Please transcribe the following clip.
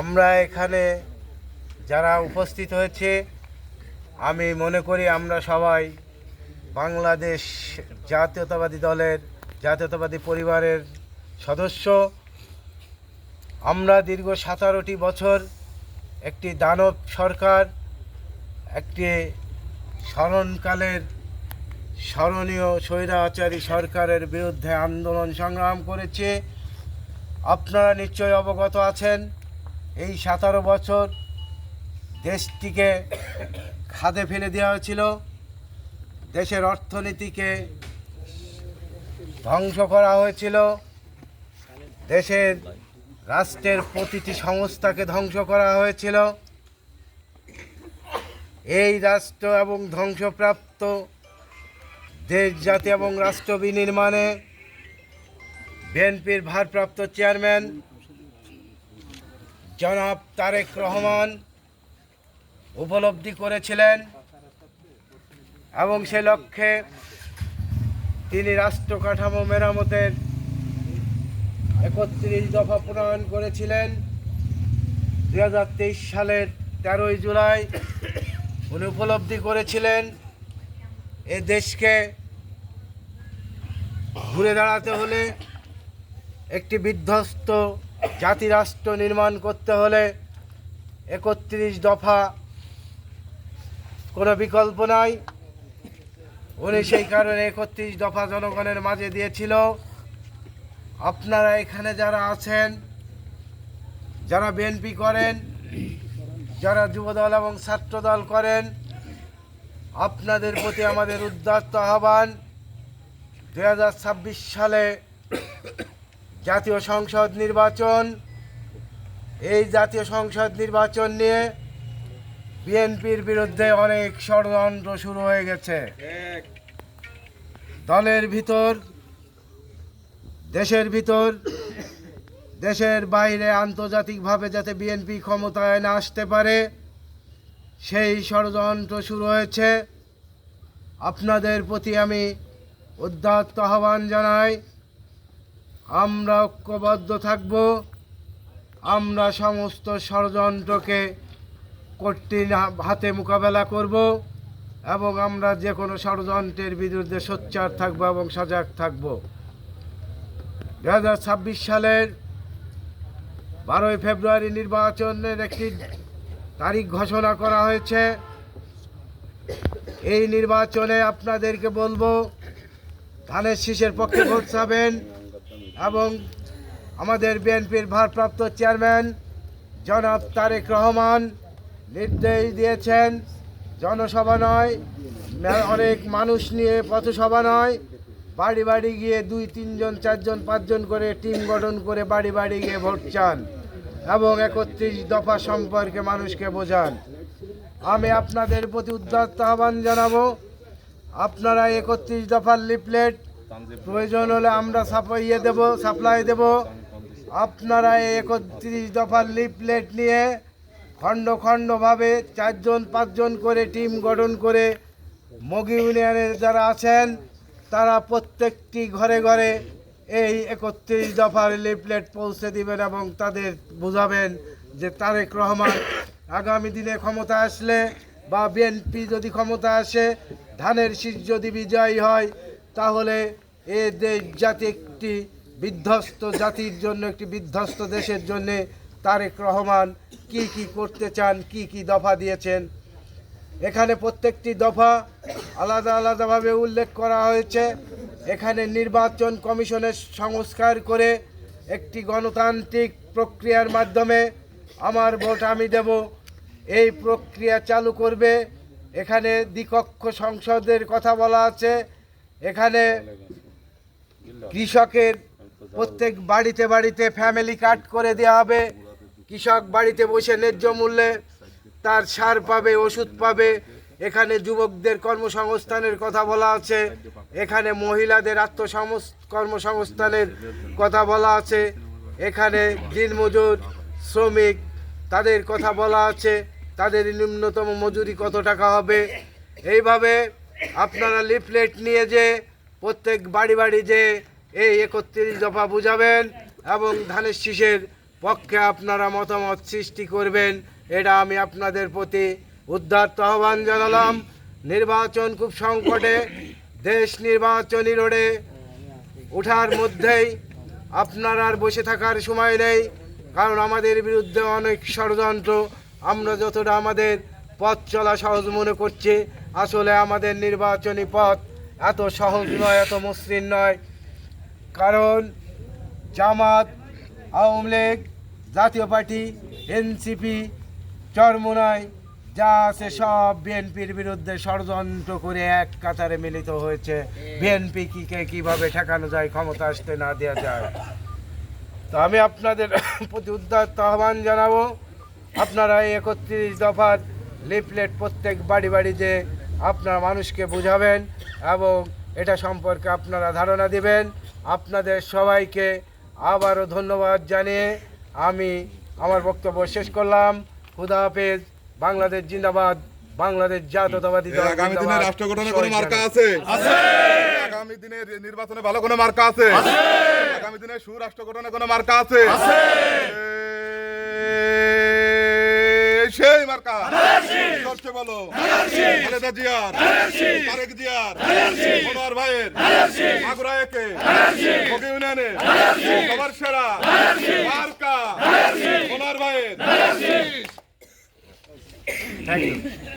আমরা এখানে যারা উপস্থিত হয়েছে, আমি মনে করি আমরা সবাই বাংলাদেশ জাতীয়তাবাদী দলের, জাতীয়তাবাদী পরিবারের সদস্য। আমরা দীর্ঘ সতেরোটি বছর একটি দানব সরকার, একটি স্মরণকালের স্মরণীয় স্বৈরাচারী সরকারের বিরুদ্ধে আন্দোলন সংগ্রাম করেছে। আপনারা নিশ্চয়ই অবগত আছেন, এই সতেরো বছর দেশটিকে খাদে ফেলে দেওয়া হয়েছিল, দেশের অর্থনীতিকে ধ্বংস করা হয়েছিল, দেশের রাষ্ট্রের প্রতিটি সংস্থাকে ধ্বংস করা হয়েছিল। এই রাষ্ট্র এবং ধ্বংসপ্রাপ্ত দেশ জাতি এবং রাষ্ট্র বিনির্মাণে বিএনপির ভারপ্রাপ্ত চেয়ারম্যান জনাব তারেক রহমান উপলব্ধি করেছিলেন এবং সে লক্ষ্যে তিনি রাষ্ট্র কাঠামো মেরামতের একত্রিশ দফা প্রণয়ন করেছিলেন। দু হাজার তেইশ সালের তেরোই জুলাই উনি উপলব্ধি করেছিলেন, এ দেশকে ঘুরে দাঁড়াতে হলে একটি বিধ্বস্ত জাতিরাষ্ট্র নির্মাণ করতে হলে একত্রিশ দফা কোনো বিকল্প নাই। উনি সেই কারণে একত্রিশ দফা জনগণের মাঝে দিয়েছিল। আপনারা এখানে যারা আছেন, যারা বিএনপি করেন, যারা যুবদল এবং ছাত্রদল করেন, আপনাদের প্রতি আমাদের উদ্যাত্ত আহ্বান। দু হাজার ছাব্বিশ সালে জাতীয় সংসদ নির্বাচন। এই জাতীয় সংসদ নির্বাচন নিয়ে বিএনপির বিরুদ্ধে অনেক ষড়যন্ত্র শুরু হয়ে গেছে। দলের ভিতর দেশের ভিতর দেশের বাইরে আন্তর্জাতিকভাবে যাতে বিএনপি ক্ষমতায় না আসতে পারে সেই ষড়যন্ত্র শুরু হয়েছে। আপনাদের প্রতি আমি উদ্যত্ত আহ্বান জানাই। আমরা ঐক্যবদ্ধ থাকব। আমরা সমস্ত ষড়যন্ত্রকে কঠিন হাতে মোকাবেলা করব এবং আমরা যে কোনো ষড়যন্ত্রের বিরুদ্ধে সোচ্চার থাকব এবং সজাগ থাকব। দু হাজার ছাব্বিশ সালের বারোই ফেব্রুয়ারি নির্বাচনের একটি তারিখ ঘোষণা করা হয়েছে। এই নির্বাচনে আপনাদেরকে বলব, ধানের শীষের পক্ষে ভোট চাবেন। এবং আমাদের বিএনপির ভারপ্রাপ্ত চেয়ারম্যান জনাব তারেক রহমান নির্দেশ দিয়েছেন, জনসভা নয় অনেক মানুষ নিয়ে পথসভা নয়। বাড়ি বাড়ি গিয়ে দুই, তিনজন, চারজন, পাঁচজন করে টিম গঠন করে বাড়ি বাড়ি গিয়ে ভোট চান এবং একত্রিশ দফা সম্পর্কে মানুষকে বোঝান। আমি আপনাদের প্রতি উদ্যত্ত আহ্বান জানাব, আপনারা একত্রিশ দফার লিফলেট প্রয়োজন হলে আমরা সাপ্লাইয়ে দেব, সাপ্লাই দেব। আপনারা একত্রিশ দফার লিফলেট নিয়ে খণ্ড খণ্ডভাবে চারজন, পাঁচজন করে টিম গঠন করে মগি ইউনিয়নের যারা আছেন, তারা প্রত্যেকটি ঘরে ঘরে এই একত্রিশ দফার লিফলেট পৌঁছে দিবেন এবং তাদের বোঝাবেন যে তারেক রহমান আগামী দিনে ক্ষমতা আসলে বা বিএনপি যদি ক্ষমতা আসে, ধানের শীষ যদি বিজয়ী হয় তাহলে এ দেশ জাতি একটি বিধ্বস্ত জাতির জন্য, একটি বিধ্বস্ত দেশের জন্য তারেক রহমান কি কি করতে চান, কি কি দফা দিয়েছেন? এখানে প্রত্যেকটি দফা আলাদা আলাদাভাবে উল্লেখ করা হয়েছে। এখানে নির্বাচন কমিশনের সংস্কার করে একটি গণতান্ত্রিক প্রক্রিয়ার মাধ্যমে আমার ভোট আমি দেব। এই প্রক্রিয়া চালু করবে। এখানে দ্বিকক্ষ সংসদের কথা বলা আছে। এখানে কৃষকের প্রত্যেক বাড়িতে বাড়িতে ফ্যামিলি কার্ড করে দেওয়া হবে। কৃষক বাড়িতে বসে ন্যায্য মূল্যে তার সার পাবে, ওষুধ পাবে। এখানে যুবকদের কর্মসংস্থানের কথা বলা আছে। এখানে মহিলাদের আত্মসমস কর্মসংস্থানের কথা বলা আছে। এখানে দিনমজুর শ্রমিক তাদের কথা বলা আছে। তাদের ন্যূনতম মজুরি কত টাকা হবে? এইভাবে আপনারা লিফলেট নিয়ে যে প্রত্যেক বাড়ি বাড়ি যে এই একত্রিশ দফা বুঝাবেন এবং ধানের শীষের পক্ষে আপনারা মতামত সৃষ্টি করবেন, এটা আমি আপনাদের প্রতি উদ্ধার্ত আহ্বান জানালাম। নির্বাচন খুব সংকটে, দেশ নির্বাচনী রোডে ওঠার মধ্যেই আপনার আর বসে থাকার সময় নেই, কারণ আমাদের বিরুদ্ধে অনেক ষড়যন্ত্র, আমরা যতটা আমাদের পথ চলা সহজ মনে করছি। আসলে আমাদের নির্বাচনী পথ এত সহজ নয়, এত মসৃণ নয়। কারণ জামাত, আওয়ামী লীগ, জাতীয় পার্টি, এনসিপি চরমোনাই যা আছে সব বিএনপির বিরুদ্ধে ষড়যন্ত্র করে এক কাতারে মিলিত হয়েছে। বিএনপি কে কীভাবে ঠেকানো যায়, ক্ষমতা আসতে না দেওয়া যায়। তো আমি আপনাদের প্রতি উদ্দাত্ত আহ্বান জানাব। আপনারা একত্রিশ দফার লিফলেট প্রত্যেক বাড়ি বাড়ি যে আপনারা মানুষকে বুঝাবেন এবং এটা সম্পর্কে আপনারা ধারণা দিবেন। আপনাদের সবাইকে আবারও ধন্যবাদ জানিয়ে আমি আমার বক্তব্য শেষ করলাম। খুদা হাফেজ বাংলাদেশ জিন্দাবাদ বাংলাদেশ জাতীয়তাবাদী দল আগামী দিনে। রাষ্ট্র গঠনে কোনো মার্কা। আছে? আগামী দিনে নির্বাচনে ভালো কোনো মার্কা আছে? আগামী দিনে সুরাষ্ট্র গঠনে কোনো মার্কা আছে? সেই মার্কা। সবচেয়ে বলো। খালেদা জিয়ার। তারেক জিয়ার। মনোয়ার ভাইয়ের। মাগুরা একে। ফকি ইউনিয়নে। সবার সেরা। মার্কা। মনোয়ার ভাইয়ের.